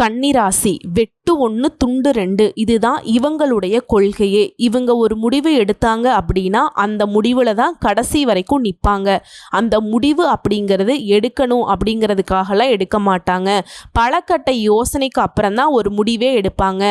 கன்னிராசி வெட்டு ஒன்று துண்டு ரெண்டு. இதுதான் இவங்களுடைய கொள்கையே. இவங்க ஒரு முடிவு எடுத்தாங்க அப்படின்னா அந்த முடிவில் தான் கடைசி வரைக்கும் நிற்பாங்க அந்த முடிவு அப்படிங்கிறது எடுக்கணும் அப்படிங்கிறதுக்காகலாம் எடுக்க மாட்டாங்க. பழக்கட்ட யோசனைக்கு அப்புறம் தான் ஒரு முடிவே எடுப்பாங்க.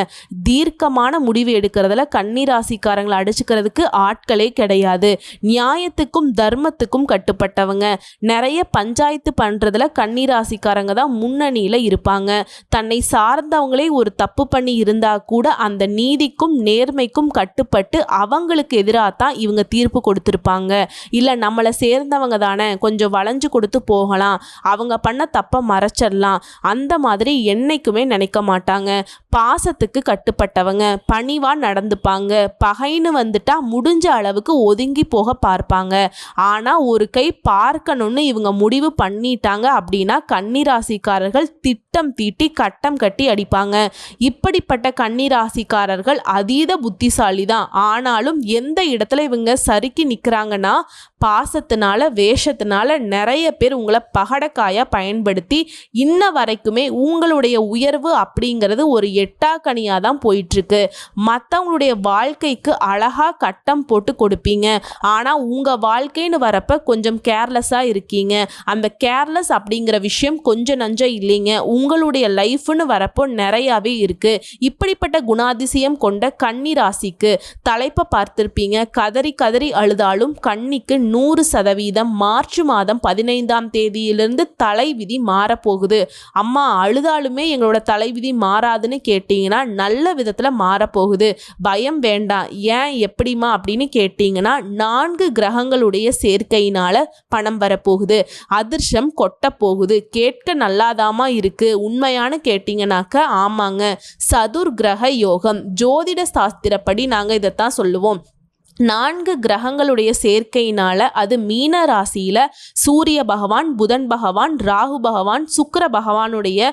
தீர்க்கமான முடிவு எடுக்கிறதுல கன்னிராசிக்காரங்களை அடிச்சுக்கிறதுக்கு ஆட்களே கிடையாது. நியாயத்துக்கும் தர்மத்துக்கும் கட்டுப்பட்டவங்க. நிறைய பஞ்சாயத்து பண்ணுறதுல கன்னிராசிக்காரங்க தான் முன்னணியில் இருப்பாங்க. தன்னை சார்ந்தவங்களே ஒரு தப்பு பண்ணி இருந்தா கூட அந்த நீதிக்கும் நேர்மைக்கும் கட்டுப்பட்டு அவங்களுக்கு எதிராக தான் இவங்க தீர்ப்பு கொடுத்துருப்பாங்க. இல்லை நம்மளை சேர்ந்தவங்க தானே கொஞ்சம் வளைஞ்சு கொடுத்து போகலாம். அவங்க பண்ண தப்பை மறைச்சிடலாம். அந்த மாதிரி என்னைக்குமே நினைக்க மாட்டாங்க. பாசத்துக்கு கட்டுப்பட்டவங்க பணிவாக நடந்துப்பாங்க. பகைன்னு வந்துட்டா முடிஞ்ச அளவுக்கு ஒதுங்கி போக பார்ப்பாங்க. ஆனால் ஒரு கை பார்க்கணும்னு இவங்க முடிவு பண்ணிட்டாங்க அப்படின்னா கன்னிராசிக்காரர்கள் திட்டம் தீட்டி கட்டம் கட்டி அடிப்பாங்க. இப்படிப்பட்ட கன்னிராசிக்காரர்கள் அதீத புத்திசாலி தான் ஆனாலும் எந்த இடத்துல இவங்க சறுக்கி நிற்கிறாங்கன்னா பாசத்தினால வேஷத்தினால நிறைய பேர் உங்களை பகடக்காயாக பயன்படுத்தி இன்ன வரைக்குமே உங்களுடைய உயர்வு அப்படிங்கிறது ஒரு எட்டாக்கனியாக தான் போயிட்டுருக்கு. மற்றவங்களுடைய வாழ்க்கைக்கு அழகாக கட்டம் போட்டு கொடுப்பீங்க. ஆனால் உங்கள் வாழ்க்கைன்னு வரப்ப கொஞ்சம் கேர்லெஸ்ஸாக இருக்கீங்க. அந்த கேர்லெஸ் அப்படிங்கிற விஷயம் கொஞ்சம் நஞ்சம் இல்லைங்க. உங்களுடைய லைஃப்னு வரப்போ நிறையாவே இருக்குது இப்படிப்பட்ட குணாதிசயம் கொண்ட கன்னி ராசிக்கு தலைப்பை பார்த்துருப்பீங்க. கதறி கதறி அழுதாலும் கண்ணிக்கு நூறு சதவீதம் மார்ச் மாதம் பதினைந்தாம் தேதியிலிருந்து தலைவிதி மாறப்போகுது. அம்மா அழுதாலுமே எங்களோட தலைவிதி மாறாதுன்னு கேட்டிங்கன்னா நல்ல விதத்தில் மாறப்போகுது. பயம் வேண்டாம். ஏன் எப்படிம்மா அப்படின்னு கேட்டிங்கன்னா நான்கு கிரகங்களுடைய சேர்க்கையினால் பணம் வரப்போகுது. அதிர்ஷ்டம் கொட்டப்போகுது. கேட்க நல்லாதாமா இருக்குது உண்மையான கேட்டிங்கனாக்க ஆமாங்க. சதுர் கிரக யோகம். ஜோதிட சாஸ்திரப்படி நாங்கள் இதைத்தான் சொல்லுவோம். நான்கு கிரகங்களுடைய சேர்க்கையினால அது மீன ராசியில சூரிய பகவான் புதன் பகவான் ராகு பகவான் சுக்கர பகவானுடைய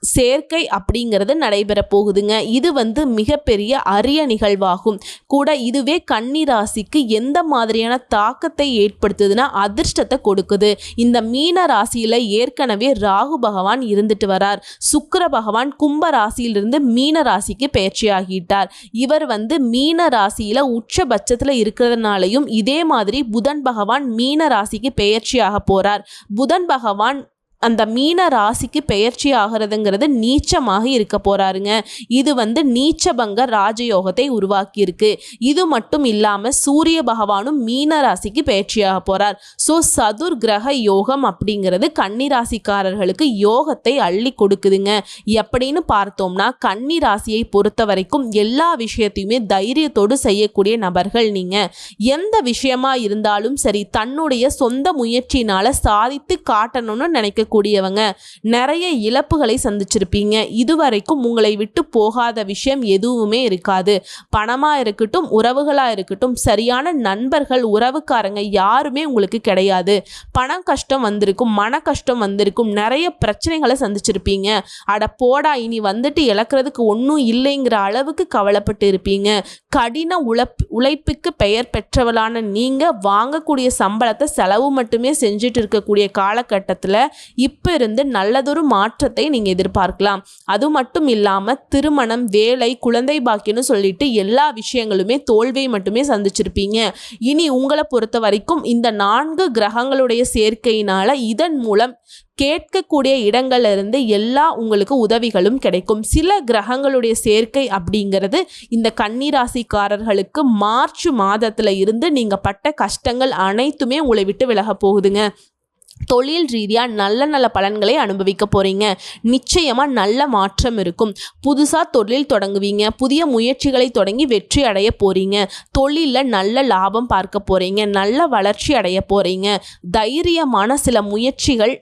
சேர்க்கை அப்படிங்கிறது நடைபெற போகுதுங்க. இது வந்து மிகப்பெரிய அரிய நிகழ்வாகும். கூட இதுவே கன்னி ராசிக்கு எந்த மாதிரியான தாக்கத்தை ஏற்படுத்துதுன்னா அதிர்ஷ்டத்தை கொடுக்குது. இந்த மீன ராசியில ஏற்கனவே ராகு பகவான் இருந்துட்டு வரார். சுக்கர பகவான் கும்ப ராசியிலிருந்து மீன ராசிக்கு பயிற்சியாகிட்டார். இவர் வந்து மீன ராசியில உச்சபட்சத்தில் இருக்கிறதுனாலையும் இதே மாதிரி புதன் பகவான் மீன ராசிக்கு பெயர்ச்சியாக போறார். புதன் பகவான் அந்த மீன ராசிக்கு பெயர்ச்சி ஆகிறதுங்கிறது நீச்சமாக இருக்க போறாருங்க. இது வந்து நீச்சபங்க ராஜயோகத்தை உருவாக்கியிருக்கு. இது மட்டும் இல்லாமல் சூரிய பகவானும் மீன ராசிக்கு பெயர்ச்சியாக போறார். ஸோ சதுர் கிரக யோகம் அப்படிங்கிறது கன்னி ராசிக்காரர்களுக்கு யோகத்தை அள்ளி கொடுக்குதுங்க. எப்படின்னு பார்த்தோம்னா கன்னி ராசியை பொறுத்த வரைக்கும் எல்லா விஷயத்தையுமே தைரியத்தோடு செய்யக்கூடிய நபர்கள் நீங்க. எந்த விஷயமா இருந்தாலும் சரி தன்னுடைய சொந்த முயற்சியினால சாதித்து காட்டணும்னு நினைக்க கூடியவங்க நிறைய இழப்புகளை சந்திச்சிருப்பீங்க. இதுவரைக்கும் உங்களை விட்டு போகாத விஷயம் எதுவுமே இருக்காது. பணமாக இருக்கட்டும் உறவுகளாக இருக்கட்டும் சரியான நண்பர்கள் உறவுக்காரங்க யாருமே உங்களுக்கு கிடையாது. பணம் கஷ்டம் வந்திருக்கும் மன கஷ்டம் வந்திருக்கும் நிறைய பிரச்சனைகளை சந்திச்சிருப்பீங்க. அட போடா இனி வந்துட்டு இழக்கிறதுக்கு ஒன்றும் இல்லைங்கிற அளவுக்கு கவலைப்பட்டு இருப்பீங்க. கடின உழைப் உழைப்புக்கு பெயர் பெற்றவளான நீங்கள் வாங்கக்கூடிய சம்பளத்தை செலவு மட்டுமே செஞ்சுட்டு இருக்கக்கூடிய காலகட்டத்தில் இப்போ இருந்து நல்லதொரு மாற்றத்தை நீங்கள் எதிர்பார்க்கலாம். அது மட்டும் இல்லாமல் திருமணம் வேலை குழந்தை பாக்கியம்னு சொல்லிட்டு எல்லா விஷயங்களுமே தோல்வியை மட்டுமே சந்திச்சிருப்பீங்க. இனி உங்களை பொறுத்த வரைக்கும் இந்த நான்கு கிரகங்களுடைய சேர்க்கையினால் இதன் மூலம் கேட்கக்கூடிய இடங்கள்ல இருந்து எல்லா உங்களுக்கு உதவிகளும் கிடைக்கும். சில கிரகங்களுடைய சேர்க்கை அப்படிங்கிறது இந்த கன்னிராசிக்காரர்களுக்கு மார்ச் மாதத்துல இருந்து நீங்க பட்ட கஷ்டங்கள் அனைத்துமே உங்களை விட்டு விலக போகுதுங்க. தொழில் ரீதியாக நல்ல நல்ல பலன்களை அனுபவிக்க போகிறீங்க நிச்சயமாக நல்ல மாற்றம் இருக்கும். புதுசாக தொழில் தொடங்குவீங்க. புதிய முயற்சிகளை தொடங்கி வெற்றி அடைய போகிறீங்க தொழிலில் நல்ல லாபம் பார்க்க போகிறீங்க நல்ல வளர்ச்சி அடைய போகிறீங்க தைரியமான சில முயற்சிகள்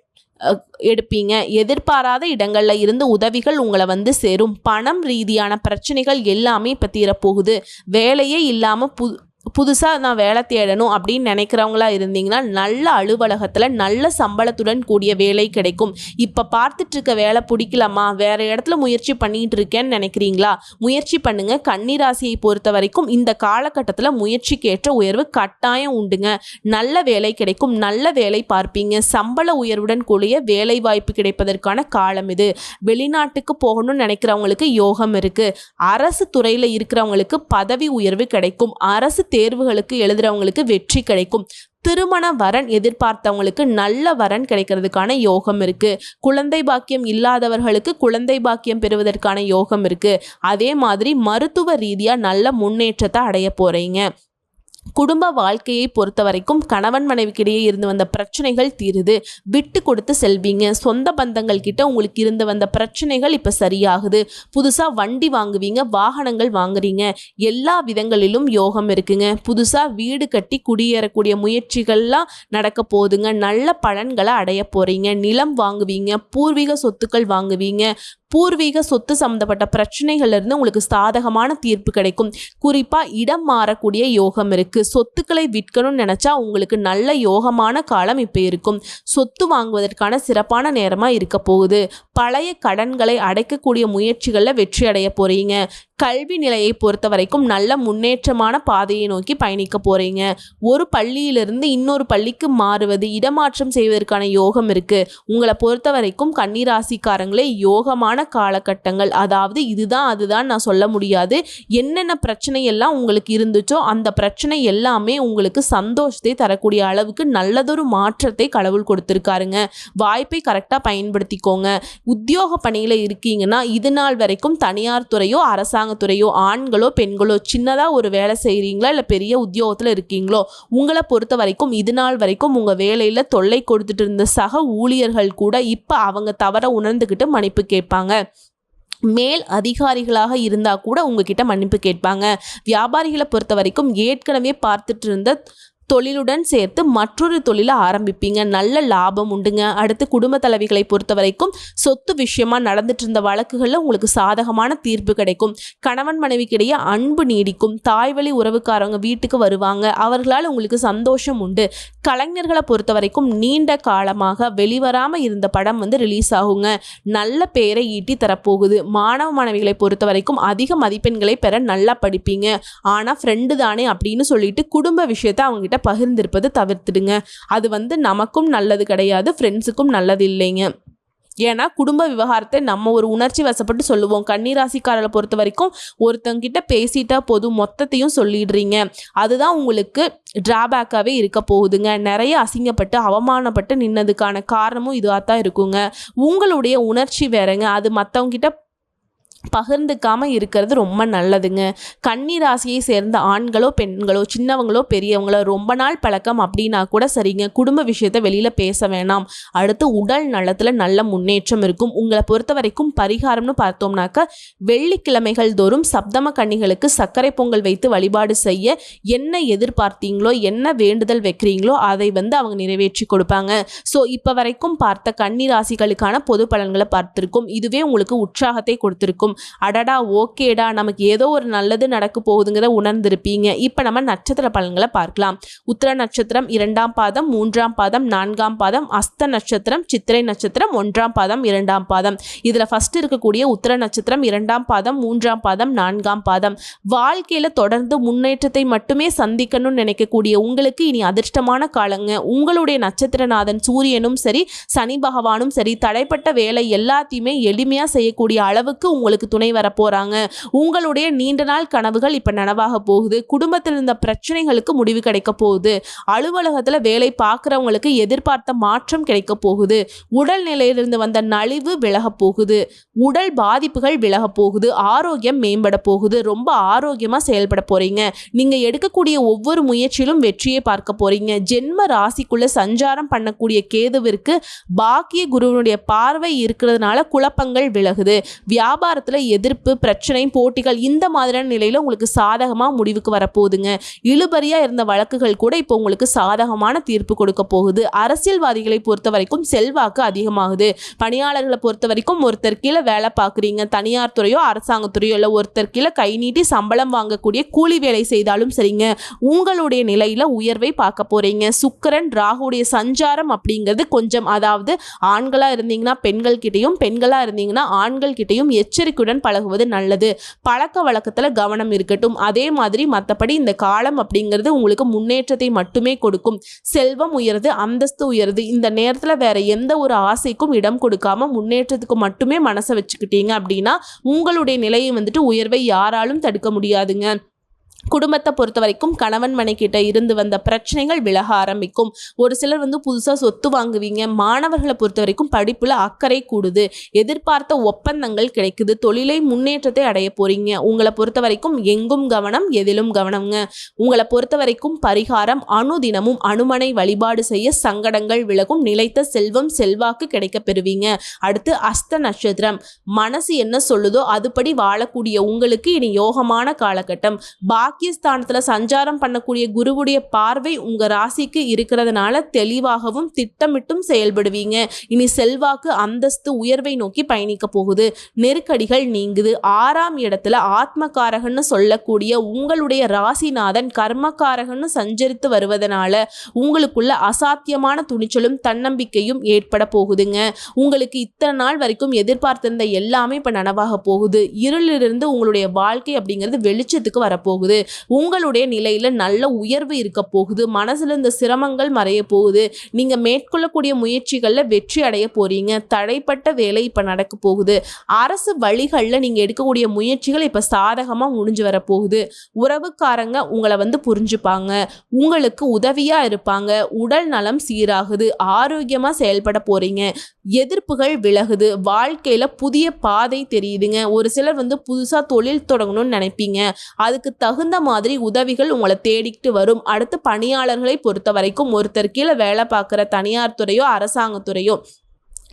எடுப்பீங்க. எதிர்பாராத இடங்களில் இருந்து உதவிகள் உங்களை வந்து சேரும். பணம் ரீதியான பிரச்சனைகள் எல்லாமே இப்போ தீரப்போகுது. வேலையே இல்லாமல் பு புதுசாக நான் வேலை தேடணும் அப்படின்னு நினைக்கிறவங்களா இருந்தீங்கன்னா நல்ல அலுவலகத்தில் நல்ல சம்பளத்துடன் கூடிய வேலை கிடைக்கும். இப்போ பார்த்துட்ருக்க வேலை பிடிக்கலாமா வேறு இடத்துல முயற்சி பண்ணிகிட்டு இருக்கேன்னு நினைக்கிறீங்களா? முயற்சி பண்ணுங்கள் கன்னிராசியை பொறுத்த வரைக்கும் இந்த காலகட்டத்தில் முயற்சிக்கேற்ற உயர்வு கட்டாயம் உண்டுங்க. நல்ல வேலை கிடைக்கும். நல்ல வேலை பார்ப்பீங்க. சம்பள உயர்வுடன் கூடிய வேலை வாய்ப்பு கிடைப்பதற்கான காலம் இது. வெளிநாட்டுக்கு போகணும்னு நினைக்கிறவங்களுக்கு யோகம் இருக்குது அரசு துறையில் இருக்கிறவங்களுக்கு பதவி உயர்வு கிடைக்கும். அரசு தேர்வுகளுக்கு எழுதுறவங்களுக்கு வெற்றி கிடைக்கும். திருமண வரன் எதிர்பார்த்தவங்களுக்கு நல்ல வரன் கிடைக்கிறதுக்கான யோகம் இருக்கு. குழந்தை பாக்கியம் இல்லாதவர்களுக்கு குழந்தை பாக்கியம் பெறுவதற்கான யோகம் இருக்கு. அதே மாதிரி மருத்துவ ரீதியா நல்ல முன்னேற்றத்தை அடைய போறீங்க. குடும்ப வாழ்க்கையை பொறுத்த வரைக்கும் கணவன் மனைவிக்கிடையே இருந்து வந்த பிரச்சனைகள் தீருது. விட்டு கொடுத்து செல்வீங்க. சொந்த பந்தங்கள் கிட்ட உங்களுக்கு இருந்து வந்த பிரச்சனைகள் இப்போ சரியாகுது. புதுசாக வண்டி வாங்குவீங்க வாகனங்கள் வாங்குறீங்க. எல்லா விதங்களிலும் யோகம் இருக்குங்க. புதுசாக வீடு கட்டி குடியேறக்கூடிய முயற்சிகள்லாம் நடக்க போகுதுங்க. நல்ல பலன்களை அடைய போகிறீங்க நிலம் வாங்குவீங்க பூர்வீக சொத்துக்கள் வாங்குவீங்க. பூர்வீக சொத்து சம்மந்தப்பட்ட பிரச்சனைகள்லேருந்து உங்களுக்கு சாதகமான தீர்ப்பு கிடைக்கும். குறிப்பாக இடம் மாறக்கூடிய யோகம் இருக்குது சொத்துக்களை விற்கணும்னு நினச்சா உங்களுக்கு நல்ல யோகமான காலம் இப்போ இருக்கும். சொத்து வாங்குவதற்கான சிறப்பான நேரமாக இருக்க போகுது. பழைய கடன்களை அடைக்கக்கூடிய முயற்சிகளில் வெற்றி அடைய போகிறீங்க கல்வி நிலையை பொறுத்த வரைக்கும் நல்ல முன்னேற்றமான பாதையை நோக்கி பயணிக்க போகிறீங்க ஒரு பள்ளியிலிருந்து இன்னொரு பள்ளிக்கு மாறுவது இடமாற்றம் செய்வதற்கான யோகம் இருக்குது உங்களை பொறுத்த வரைக்கும் கன்னிராசிக்காரங்களே யோகமான காலகட்டங்கள். அதாவது இதுதான் அதுதான் நான் சொல்ல முடியாது. என்னென்ன பிரச்சனை எல்லாம் உங்களுக்கு இருந்துச்சோ அந்த பிரச்சனை எல்லாமே உங்களுக்கு சந்தோஷத்தை தரக்கூடிய அளவுக்கு நல்லதொரு மாற்றத்தை கடவுள் கொடுத்துருக்காருங்க. வாய்ப்பை கரெக்டாக பயன்படுத்திக்கோங்க. உத்தியோக பணியில் இருக்கீங்கன்னா இது நாள் வரைக்கும் தனியார் துறையோ அரசாங்கத்துறையோ ஆண்களோ பெண்களோ சின்னதாக ஒரு வேலை செய்கிறீங்களா இல்லை பெரிய உத்தியோகத்தில் இருக்கீங்களோ உங்களை பொறுத்த வரைக்கும் இது நாள் வரைக்கும் உங்கள் வேலையில் தொல்லை கொடுத்துட்டு இருந்த சக ஊழியர்கள் கூட இப்போ அவங்க தவற உணர்ந்துக்கிட்டு மன்னிப்பு கேட்பாங்க. மேல் அதிகாரிகளாக இருந்தால் கூட உங்ககிட்ட மன்னிப்பு கேட்பாங்க. வியாபாரிகளை பொறுத்த வரைக்கும் ஏற்கனவே பார்த்துட்டு இருந்த தொழிலுடன் சேர்த்து மற்றொரு தொழிலை ஆரம்பிப்பீங்க. நல்ல லாபம் உண்டுங்க. அடுத்து குடும்ப தலைவிகளை பொறுத்த வரைக்கும் சொத்து விஷயமா நடந்துட்டு இருந்த வழக்குகளில் உங்களுக்கு சாதகமான தீர்ப்பு கிடைக்கும். கணவன் மனைவிக்கிடையே அன்பு நீடிக்கும். தாய்வழி உறவுக்காரவங்க வீட்டுக்கு வருவாங்க. அவர்களால் உங்களுக்கு சந்தோஷம் உண்டு. கலைஞர்களை பொறுத்த வரைக்கும் நீண்ட காலமாக வெளிவராமல் இருந்த படம் வந்து ரிலீஸ் ஆகுங்க. நல்ல பெயரை ஈட்டி தரப்போகுது. மாணவ மாணவிகளை பொறுத்த வரைக்கும் அதிக மதிப்பெண்களை பெற நல்லா படிப்பீங்க. ஆனால் ஃப்ரெண்டு தானே அப்படின்னு சொல்லிட்டு குடும்ப விஷயத்தை அவங்ககிட்ட பகிர்ந்திருப்பது தவிர்த்துடுங்க. அது வந்து நமக்கும் நல்லது கிடையாது ஃப்ரெண்ட்ஸுக்கும் நல்லது இல்லைங்க. ஏன்னா குடும்ப விவகாரத்தை நம்ம ஒரு உணர்ச்சி வசப்பட்டு சொல்லுவோம். கன்னிராசிக்காரரை பொறுத்த வரைக்கும் ஒருத்தங்கிட்ட பேசிட்டா போதும் மொத்தத்தையும் சொல்லிடுறீங்க. அதுதான் உங்களுக்கு டிராபேக்காகவே இருக்க போகுதுங்க. நிறைய அசிங்கப்பட்டு அவமானப்பட்டு நின்னதுக்கான காரணமும் இதுவாக தான் இருக்குங்க. உங்களுடைய உணர்ச்சி வேறங்க. அது மற்றவங்கிட்ட பகிர்ந்துக்காமல் இருக்கிறது ரொம்ப நல்லதுங்க. கன்னி ராசியை சேர்ந்த ஆண்களோ பெண்களோ சின்னவங்களோ பெரியவங்களோ ரொம்ப நாள் பழக்கம் அப்படின்னா கூட சரிங்க. குடும்ப விஷயத்த வெளியில் பேச வேணாம். அடுத்து உடல் நலத்தில் நல்ல முன்னேற்றம் இருக்கும். உங்களை பொறுத்த வரைக்கும் பரிகாரம்னு பார்த்தோம்னாக்க வெள்ளிக்கிழமைகள் தோறும் சப்தம கன்னிகளுக்கு சர்க்கரை பொங்கல் வைத்து வழிபாடு செய்ய என்ன எதிர்பார்த்தீங்களோ என்ன வேண்டுதல் வைக்கிறீங்களோ அதை வந்து அவங்க நிறைவேற்றி கொடுப்பாங்க. ஸோ இப்போ வரைக்கும் பார்த்த கன்னி ராசிகளுக்கான பொது பலன்களை பார்த்துருக்கும். இதுவே உங்களுக்கு உற்சாகத்தை கொடுத்துருக்கும். அடடா ஓகேடா நமக்கு ஏதோ ஒரு நல்லது நடக்க போகுதுங்கிறத உணர்ந்திருப்பீங்க. இப்போ நம்ம நட்சத்திர பலன்களை பார்க்கலாம். உத்திர நட்சத்திரம் இரண்டாம் பாதம் மூன்றாம் பாதம் நான்காம் பாதம் அஸ்த நட்சத்திரம் சித்திரை நட்சத்திரம் ஒன்றாம் பாதம் இரண்டாம் பாதம். இதில் ஃபஸ்ட் இருக்கக்கூடிய உத்திர நட்சத்திரம் இரண்டாம் பாதம் மூன்றாம் பாதம் நான்காம் பாதம். வாழ்க்கையில் தொடர்ந்து முன்னேற்றத்தை மட்டுமே சந்திக்கணும்னு நினைக்கக்கூடிய உங்களுக்கு இனி அதிர்ஷ்டமான காலங்க. உங்களுடைய நட்சத்திரநாதன் சூரியனும் சரி சனி பகவானும் சரி தடைப்பட்ட வேலை எல்லாத்தையுமே எளிமையாக செய்யக்கூடிய அளவுக்கு உங்களுக்கு உங்களுக்கு துணை வரப்போகிறாங்க உங்களுடைய நீண்ட நாள் கனவுகள் இப்போ நனவாக போகுது. குடும்பத்தில் இருந்த பிரச்சனைகளுக்கு முடிவு கிடைக்க போகுது. அலுவலகத்தில் வேலை பார்க்குறவங்களுக்கு எதிர்பார்த்த மாற்றம் கிடைக்க போகுது. உடல் நிலையிலிருந்து வந்த நலிவு விலக போகுது. உடல் பாதிப்புகள் விலக போகுது. ஆரோக்கியம் மேம்பட போகுது. ரொம்ப ஆரோக்கியமாக செயல்பட போகிறீங்க நீங்கள் எடுக்கக்கூடிய ஒவ்வொரு முயற்சியிலும் வெற்றியை பார்க்க போகிறீங்க ஜென்ம ராசிக்குள்ளே சஞ்சாரம் பண்ணக்கூடிய கேதுவிற்கு பாக்கிய குருவனுடைய பார்வை இருக்கிறதுனால குழப்பங்கள் விலகுது. வியாபாரத்தில் இடத்துல எதிர்ப்பு பிரச்சனை போட்டிகள் இந்த மாதிரியான நிலையில் உங்களுக்கு சாதகமாக முடிவுக்கு வரப்போகுதுங்க. இழுபறியாக இருந்த வழக்குகள் கூட இப்போ உங்களுக்கு சாதகமான தீர்ப்பு கொடுக்க போகுது. அரசியல்வாதிகளை பொறுத்த வரைக்கும் செல்வாக்கு அதிகமாகுது. பணியாளர்களை பொறுத்த வரைக்கும் ஒருத்தர் கீழே வேலை பார்க்குறீங்க. தனியார் துறையோ அரசாங்கத்துறையோ இல்லை ஒருத்தர் கீழே கை நீட்டி சம்பளம் வாங்கக்கூடிய கூலி வேலை செய்தாலும் சரிங்க. உங்களுடைய நிலையில் உயர்வை பார்க்க போகிறீங்க சுக்கரன் ராகுடைய சஞ்சாரம் அப்படிங்கிறது கொஞ்சம் அதாவது ஆண்களாக இருந்தீங்கன்னா பெண்கள் கிட்டேயும் பெண்களாக இருந்தீங்கன்னா ஆண்கள் கிட்டேயும் நம்பிக்கையுடன் பழகுவது நல்லது. பழக்க வழக்கத்தில் கவனம் இருக்கட்டும். அதே மாதிரி மற்றபடி இந்த காலம் அப்படிங்கிறது உங்களுக்கு முன்னேற்றத்தை மட்டுமே கொடுக்கும். செல்வம் உயருது அந்தஸ்து உயருது. இந்த நேரத்தில் வேற எந்த ஒரு ஆசைக்கும் இடம் கொடுக்காம முன்னேற்றத்துக்கு மட்டுமே மனசை வச்சுக்கிட்டீங்க அப்படின்னா உங்களுடைய நிலையை வந்துட்டு உயர்வை யாராலும் தடுக்க முடியாதுங்க. குடும்பத்தை பொறுத்த வரைக்கும் கணவன் மனைக்கிட்ட இருந்து வந்த பிரச்சனைகள் விலக ஆரம்பிக்கும். ஒரு சிலர் வந்து புதுசாக சொத்து வாங்குவீங்க. மாணவர்களை பொறுத்த வரைக்கும் படிப்பில் அக்கறை கூடுது. எதிர்பார்த்த ஒப்பந்தங்கள் கிடைக்குது. தொழிலை முன்னேற்றத்தை அடைய போறீங்க. உங்களை பொறுத்த வரைக்கும் எங்கும் கவனம் எதிலும் கவனம்ங்க. உங்களை பொறுத்த வரைக்கும் பரிகாரம் அணுதினமும் அனுமனை வழிபாடு செய்ய சங்கடங்கள் விலகும். நிலைத்த செல்வம் செல்வாக்கு கிடைக்க பெறுவீங்க. அடுத்து அஸ்த நட்சத்திரம். மனசு என்ன சொல்லுதோ அதுபடி வாழக்கூடிய உங்களுக்கு இனி யோகமான காலகட்டம். பாக்கியஸ்தானத்தில் சஞ்சாரம் பண்ணக்கூடிய குருவுடைய பார்வை உங்கள் ராசிக்கு இருக்கிறதுனால தெளிவாகவும் திட்டமிட்டும் செயல்படுவீங்க. இனி செல்வாக்கு அந்தஸ்து உயர்வை நோக்கி பயணிக்க போகுது. நெருக்கடிகள் நீங்குது. ஆறாம் இடத்துல ஆத்மகாரகன்னு சொல்லக்கூடிய உங்களுடைய ராசிநாதன் கர்மகாரகன்னு சஞ்சரித்து வருவதனால உங்களுக்குள்ள அசாத்தியமான துணிச்சலும் தன்னம்பிக்கையும் ஏற்பட போகுதுங்க. உங்களுக்கு இத்தனை நாள் வரைக்கும் எதிர்பார்த்திருந்த எல்லாமே இப்போ நனவாக போகுது. இருளிலிருந்து உங்களுடைய வாழ்க்கை அப்படிங்கிறது வெளிச்சத்துக்கு வரப்போகுது. உங்களுடைய நிலையில் நல்ல உயர்வு இருக்க போகுது மனசில் இந்த சிரமங்கள் மறைய போகுது நீங்கள் மேற்கொள்ளக்கூடிய முயற்சிகளில் வெற்றி அடைய போகிறீங்க தடைப்பட்ட வேலை இப்போ நடக்க போகுது அரசு வழிகளில் நீங்கள் எடுக்கக்கூடிய முயற்சிகள் இப்போ சாதகமாக முடிஞ்சு வரப்போகுது உறவுக்காரங்க உங்களை வந்து புரிஞ்சுப்பாங்க உங்களுக்கு உதவியாக இருப்பாங்க உடல் நலம் சீராகுது ஆரோக்கியமாக செயல்பட போகிறீங்க எதிர்ப்புகள் விலகுது. வாழ்க்கையில் புதிய பாதை தெரியுதுங்க. ஒரு சிலர் வந்து புதுசாக தொழில் தொடங்கணும்னு நினைப்பீங்க. அதுக்கு தகுந்த மாதிரி உதவிகள் உங்களை தேடிக்கிட்டு வரும். அடுத்து பணியாளர்களை பொறுத்த வரைக்கும் ஒருத்தர் கீழே வேலை பார்க்குற தனியார் துறையோ அரசாங்கத்துறையோ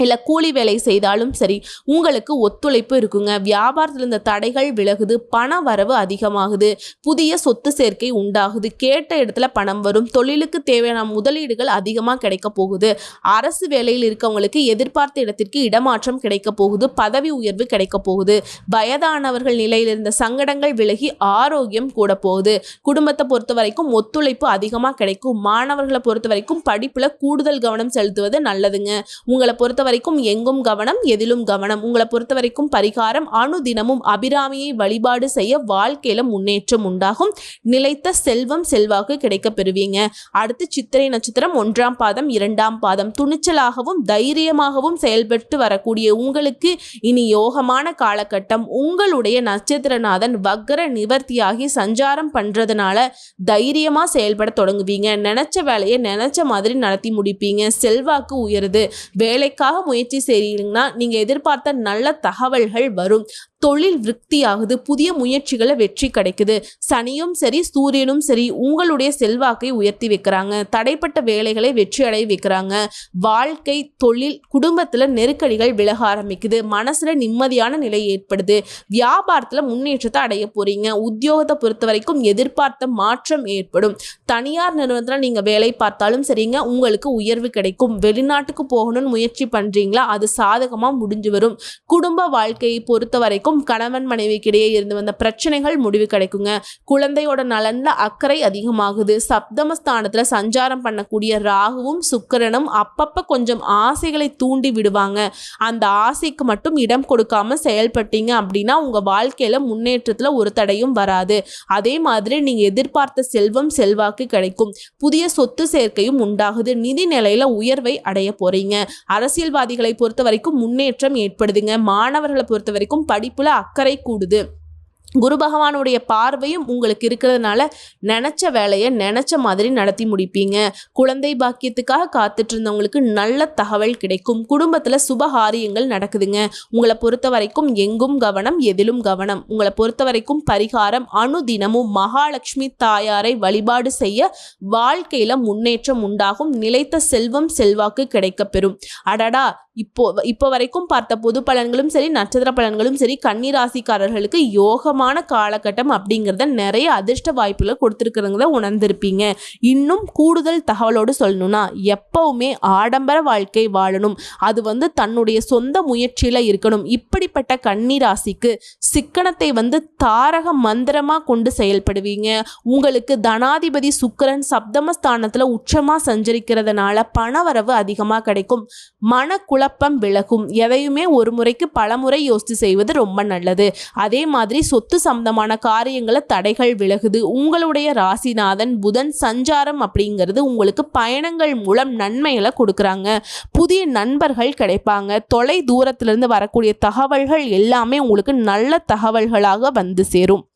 இல்லை கூலி வேலை செய்தாலும் சரி உங்களுக்கு ஒத்துழைப்பு இருக்குங்க. வியாபாரத்தில் இருந்த தடைகள் விலகுது பண வரவு அதிகமாகுது புதிய சொத்து சேர்க்கை உண்டாகுது கேட்ட இடத்துல பணம் வரும் தொழிலுக்கு தேவையான முதலீடுகள் அதிகமாக கிடைக்க போகுது. அரசு வேலையில் இருக்கவங்களுக்கு எதிர்பார்த்த இடத்திற்கு இடமாற்றம் கிடைக்க போகுது பதவி உயர்வு கிடைக்க போகுது. வயதானவர்கள் நிலையில் இருந்த சங்கடங்கள் விலகி ஆரோக்கியம் கூட போகுது. குடும்பத்தை பொறுத்த வரைக்கும் ஒத்துழைப்பு அதிகமாக கிடைக்கும். மாணவர்களை பொறுத்த வரைக்கும் படிப்பில் கூடுதல் கவனம் செலுத்துவது நல்லதுங்க. உங்களை பொறுத்த வரைக்கும் எங்கும் கவனம் எதிலும் கவனம். உங்களை பொறுத்த வரைக்கும் பரிகாரம் அணுதினமும் அபிராமியை வழிபாடு செய்ய வாழ்க்கையில முன்னேற்றம் உண்டாகும். நிலைத்த செல்வம் செல்வாக்கு கிடைக்க பெறுவீங்க. அடுத்து சித்திரை நட்சத்திரம் ஒன்றாம் பாதம் இரண்டாம் பாதம். துணிச்சலாகவும் தைரியமாகவும் செயல்பட்டு வரக்கூடிய உங்களுக்கு இனி யோகமான காலகட்டம். உங்களுடைய நட்சத்திரநாதன் வக்கர நிவர்த்தியாகி சஞ்சாரம் பண்றதுனால தைரியமா செயல்பட தொடங்குவீங்க. நினைச்ச வேலையை நினைச்ச மாதிரி நடத்தி முடிப்பீங்க. செல்வாக்கு உயருது. வேலைக்காக முயற்சி செய்கிறீங்கன்னா நீங்கள் எதிர்பார்த்த நல்ல தகவல்கள் வரும். தொழில் விருத்தியாகுது புதிய முயற்சிகளை வெற்றி கிடைக்குது. சனியும் சரி சூரியனும் சரி உங்களுடைய செல்வாக்கை உயர்த்தி வைக்கிறாங்க. தடைப்பட்ட வேலைகளை வெற்றி அடைய வைக்கிறாங்க. வாழ்க்கை தொழில் குடும்பத்தில் நெருக்கடிகள் விலக ஆரம்பிக்குது. மனசில் நிம்மதியான நிலை ஏற்படுது. வியாபாரத்தில் முன்னேற்றத்தை அடைய போறீங்க. உத்தியோகத்தை பொறுத்த வரைக்கும் எதிர்பார்த்த மாற்றம் ஏற்படும். தனியார் நிறுவனத்தில் நீங்கள் வேலை பார்த்தாலும் சரிங்க உங்களுக்கு உயர்வு கிடைக்கும். வெளிநாட்டுக்கு போகணும்னு முயற்சி பண்ணுறீங்களா அது சாதகமாக முடிஞ்சு வரும். குடும்ப வாழ்க்கையை பொறுத்த வரைக்கும் இருக்கும் கணவன் மனைவிக்கிடையே இருந்து வந்த பிரச்சனைகள் முடிவு கிடைக்குங்க. குழந்தையோட நலன்ல அக்கறை அதிகமாகுது. சப்தமஸ்தானத்துல சஞ்சாரம் பண்ணக்கூடிய ராகுவும் சுக்கரனும் அப்பப்ப கொஞ்சம் ஆசைகளை தூண்டி விடுவாங்க. அந்த ஆசைக்கு மட்டும் இடம் கொடுக்காம செயல்பட்டீங்க அப்படின்னா உங்க வாழ்க்கையில முன்னேற்றத்துல ஒரு தடையும் வராது. அதே மாதிரி நீங்க எதிர்பார்த்த செல்வம் செல்வாக்கு கிடைக்கும். புதிய சொத்து சேர்க்கையும் உண்டாகுது. நிதி நிலையில உயர்வை அடைய போறீங்க. அரசியல்வாதிகளை பொறுத்த வரைக்கும் முன்னேற்றம் ஏற்படுதுங்க. மாணவர்களை பொறுத்த வரைக்கும் படிப்பு படிப்பில் அக்கறை கூடுது. குரு பகவானுடைய பார்வையும் உங்களுக்கு இருக்கிறதுனால நினச்ச வேலையை நினச்ச மாதிரி நடத்தி முடிப்பீங்க. குழந்தை பாக்கியத்துக்காக காத்துட்டு இருந்தவங்களுக்கு நல்ல தகவல் கிடைக்கும். குடும்பத்தில் சுபகாரியங்கள் நடக்குதுங்க. உங்களை பொறுத்த வரைக்கும் எங்கும் கவனம் எதிலும் கவனம். உங்களை பொறுத்த வரைக்கும் பரிகாரம் அணுதினமும் மகாலட்சுமி தாயாரை வழிபாடு செய்ய வாழ்க்கையில் முன்னேற்றம் உண்டாகும். நிலைத்த செல்வம் செல்வாக்கு கிடைக்கப்பெறும். அடடா இப்போ இப்போ வரைக்கும் பார்த்த பொது பலன்களும் சரி நட்சத்திர பலன்களும் சரி கன்னிராசிக்காரர்களுக்கு யோகமான காலகட்டம் அப்படிங்கிறத நிறைய அதிர்ஷ்ட வாய்ப்புகளை கொடுத்துருக்குறத உணர்ந்திருப்பீங்க. இன்னும் கூடுதல் தகவலோடு சொல்லணும்னா எப்பவுமே ஆடம்பர வாழ்க்கை வாழணும். அது வந்து தன்னுடைய சொந்த முயற்சியில் இருக்கணும். இப்படிப்பட்ட கன்னிராசிக்கு சிக்கனத்தை வந்து தாரக மந்திரமாக கொண்டு செயல்படுவீங்க. உங்களுக்கு தனாதிபதி சுக்கிரன் சப்தமஸ்தானத்தில் உச்சமாக சஞ்சரிக்கிறதுனால பணவரவு அதிகமாக கிடைக்கும். குழப்பம் விலகும். எதையுமே ஒரு முறைக்கு பல முறை யோசித்து செய்வது ரொம்ப நல்லது. அதே மாதிரி சொத்து சம்பந்தமான காரியங்களை தடைகள் விலகுது. உங்களுடைய ராசிநாதன் புதன் சஞ்சாரம் அப்படிங்கிறது உங்களுக்கு பயணங்கள் மூலம் நன்மைகளை கொடுக்குறாங்க. புதிய நண்பர்கள் கிடைப்பாங்க. தொலை தூரத்திலிருந்து வரக்கூடிய தகவல்கள் எல்லாமே உங்களுக்கு நல்ல தகவல்களாக வந்து சேரும்.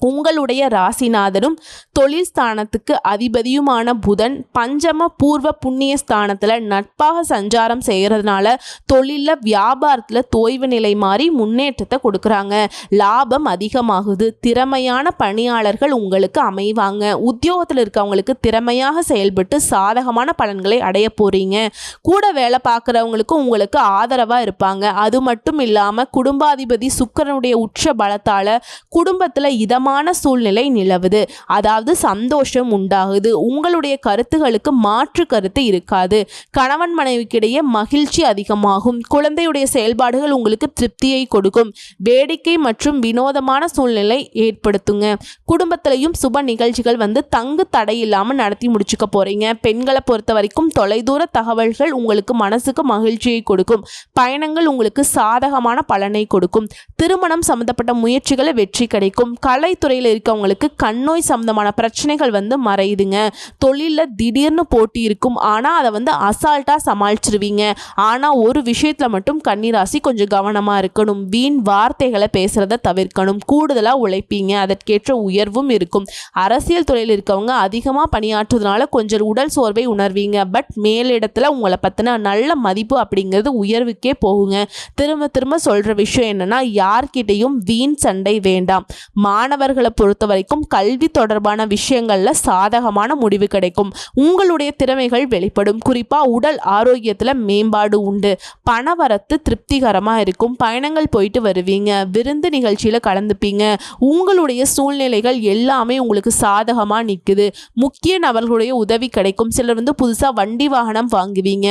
உங்களுடைய ராசிநாதனும் தொழில் ஸ்தானத்துக்கு அதிபதியுமான புதன் பஞ்சம பூர்வ புண்ணிய ஸ்தானத்தில் நட்பாக சஞ்சாரம் செய்கிறதுனால தொழிலில் வியாபாரத்தில் தோய்வு நிலை மாறி முன்னேற்றத்தை கொடுக்குறாங்க. லாபம் அதிகமாகுது. திறமையான பணியாளர்கள் உங்களுக்கு அமைவாங்க. உத்தியோகத்தில் இருக்கவங்களுக்கு திறமையாக செயல்பட்டு சாதகமான பலன்களை அடைய போகிறீங்க கூட வேலை பார்க்குறவங்களுக்கும் உங்களுக்கு ஆதரவாக இருப்பாங்க. அது மட்டும் இல்லாமல் குடும்பாதிபதி சுக்கரனுடைய உச்ச பலத்தால் குடும்பத்தில் இதமாக இதமான சூழ்நிலை நிலவுது. அதாவது சந்தோஷம் உண்டாகுது. உங்களுடைய கருத்துகளுக்கு மாற்று கருத்து இருக்காது. கணவன் மனைவிக்கிடையே மகிழ்ச்சி அதிகமாகும். குழந்தையுடைய செயல்பாடுகள் உங்களுக்கு திருப்தியை கொடுக்கும். வேடிக்கை மற்றும் வினோதமான சூழ்நிலை ஏற்படுத்துங்க. குடும்பத்திலையும் சுப நிகழ்ச்சிகள் வந்து தங்கு தடை இல்லாமல் நடத்தி முடிச்சுக்க போறீங்க. பெண்களை பொறுத்த வரைக்கும் தொலைதூர தகவல்கள் உங்களுக்கு மனசுக்கு மகிழ்ச்சியை கொடுக்கும். பயணங்கள் உங்களுக்கு சாதகமான பலனை கொடுக்கும். திருமணம் சம்பந்தப்பட்ட முயற்சிகளை வெற்றி கிடைக்கும். கலை துறையில் இருக்கவங்களுக்கு கண்ணோய் சம்மந்தமான பிரச்சனைகள் வந்து மறையுதுங்க. தொழிலில் திடீர்னு போட்டி இருக்கும். ஆனால் அதை வந்து அசால்ட்டாக சமாளிச்சிருவீங்க. ஆனால் ஒரு விஷயத்தில் மட்டும் கன்னிராசி கொஞ்சம் கவனமாக இருக்கணும். வீண் வார்த்தைகளை பேசுகிறத தவிர்க்கணும். கூடுதலாக உழைப்பீங்க. அதற்கேற்ற உயர்வும் இருக்கும். அரசியல் துறையில் இருக்கவங்க அதிகமாக பணியாற்றுறதுனால கொஞ்சம் உடல் சோர்வை உணர்வீங்க. பட் மேலிடத்தில் உங்களை பற்றின நல்ல மதிப்பு அப்படிங்கிறது உயர்வுக்கே போகுங்க. திரும்ப திரும்ப சொல்கிற விஷயம் என்னென்னா யார்கிட்டையும் வீண் சண்டை வேண்டாம். மாணவர் மாணவர்களை பொறுத்த வரைக்கும் கல்வி தொடர்பான விஷயங்களில் சாதகமான முடிவு கிடைக்கும். உங்களுடைய திறமைகள் வெளிப்படும். குறிப்பாக உடல் ஆரோக்கியத்தில் மேம்பாடு உண்டு. பணவரத்து திருப்திகரமாக இருக்கும். பயணங்கள் போயிட்டு வருவீங்க. விருந்து நிகழ்ச்சியில் கலந்துப்பீங்க. உங்களுடைய சூழ்நிலைகள் எல்லாமே உங்களுக்கு சாதகமாக நிற்குது முக்கிய நபர்களுடைய உதவி கிடைக்கும். சிலர் வந்து புதுசாக வண்டி வாகனம் வாங்குவீங்க.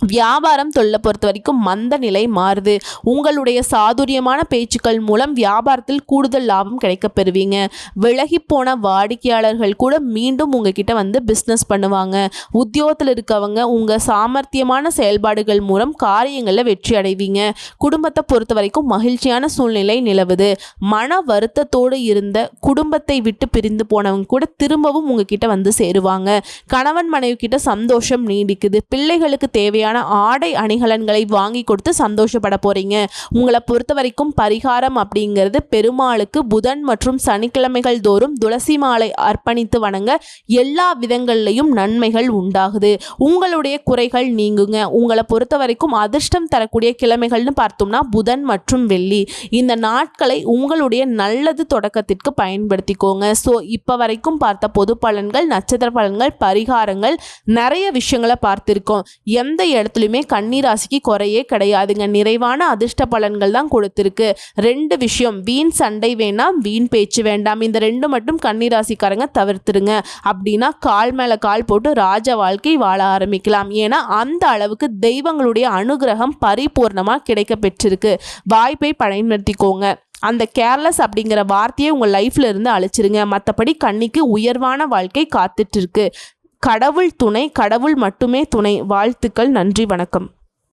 வியாபாரம் தொழிலை பொறுத்த வரைக்கும் மந்த நிலை மாறுது. உங்களுடைய சாதுரியமான பேச்சுக்கள் மூலம் வியாபாரத்தில் கூடுதல் லாபம் கிடைக்க பெறுவீங்க. விலகி போன வாடிக்கையாளர்கள் கூட மீண்டும் உங்ககிட்ட வந்து பிஸ்னஸ் பண்ணுவாங்க. உத்தியோகத்தில் இருக்கவங்க உங்கள் சாமர்த்தியமான செயல்பாடுகள் மூலம் காரியங்களில் வெற்றி அடைவீங்க. குடும்பத்தை பொறுத்த வரைக்கும் மகிழ்ச்சியான சூழ்நிலை நிலவுது. மன வருத்தத்தோடு இருந்த குடும்பத்தை விட்டு பிரிந்து போனவங்க கூட திரும்பவும் உங்ககிட்ட வந்து சேருவாங்க. கணவன் மனைவி கிட்ட சந்தோஷம் நீடிக்குது. பிள்ளைகளுக்கு தேவையான தேவையான ஆடை அணிகலன்களை வாங்கி கொடுத்து சந்தோஷப்பட போகிறீங்க உங்களை பொறுத்த வரைக்கும் பரிகாரம் அப்படிங்கிறது பெருமாளுக்கு புதன் மற்றும் சனிக்கிழமைகள் தோறும் துளசி மாலை அர்ப்பணித்து வணங்க எல்லா விதங்கள்லையும் நன்மைகள் உண்டாகுது. உங்களுடைய குறைகள் நீங்குங்க. உங்களை பொறுத்த வரைக்கும் அதிர்ஷ்டம் தரக்கூடிய கிழமைகள்னு பார்த்தோம்னா புதன் மற்றும் வெள்ளி. இந்த நாட்களை உங்களுடைய நல்லது தொடக்கத்திற்கு பயன்படுத்திக்கோங்க. ஸோ இப்போ வரைக்கும் பார்த்த பொது பலன்கள் நட்சத்திர பலன்கள் பரிகாரங்கள் நிறைய விஷயங்களை பார்த்துருக்கோம். எந்த இடத்துலையுமே கன்னிராசிக்கு குறையே கிடையாதுங்க. நிறைவான அதிர்ஷ்ட பலன்கள் தான் கொடுத்துருக்கு. ரெண்டு விஷயம் வீண் சண்டை வேணாம் வீண் பேச்சு வேண்டாம். இந்த ரெண்டு மட்டும் கன்னிராசிக்காரங்க தவிர்த்துருங்க. அப்படின்னா கால் மேலே கால் போட்டு ராஜ வாழ்க்கை வாழ ஆரம்பிக்கலாம். ஏன்னா அந்த அளவுக்கு தெய்வங்களுடைய அனுகிரகம் பரிபூர்ணமாக கிடைக்க பெற்றிருக்கு வாய்ப்பை பயன்படுத்திக்கோங்க. அந்த கேர்லெஸ் அப்படிங்கிற வார்த்தையை உங்கள் லைஃப்பில் இருந்து அழிச்சிருங்க. மற்றபடி கண்ணிக்கு உயர்வான வாழ்க்கை காத்துட்டு இருக்கு. கடவுள் துணை கடவுள் மட்டுமே துணை. வாழ்த்துக்கள் நன்றி வணக்கம்.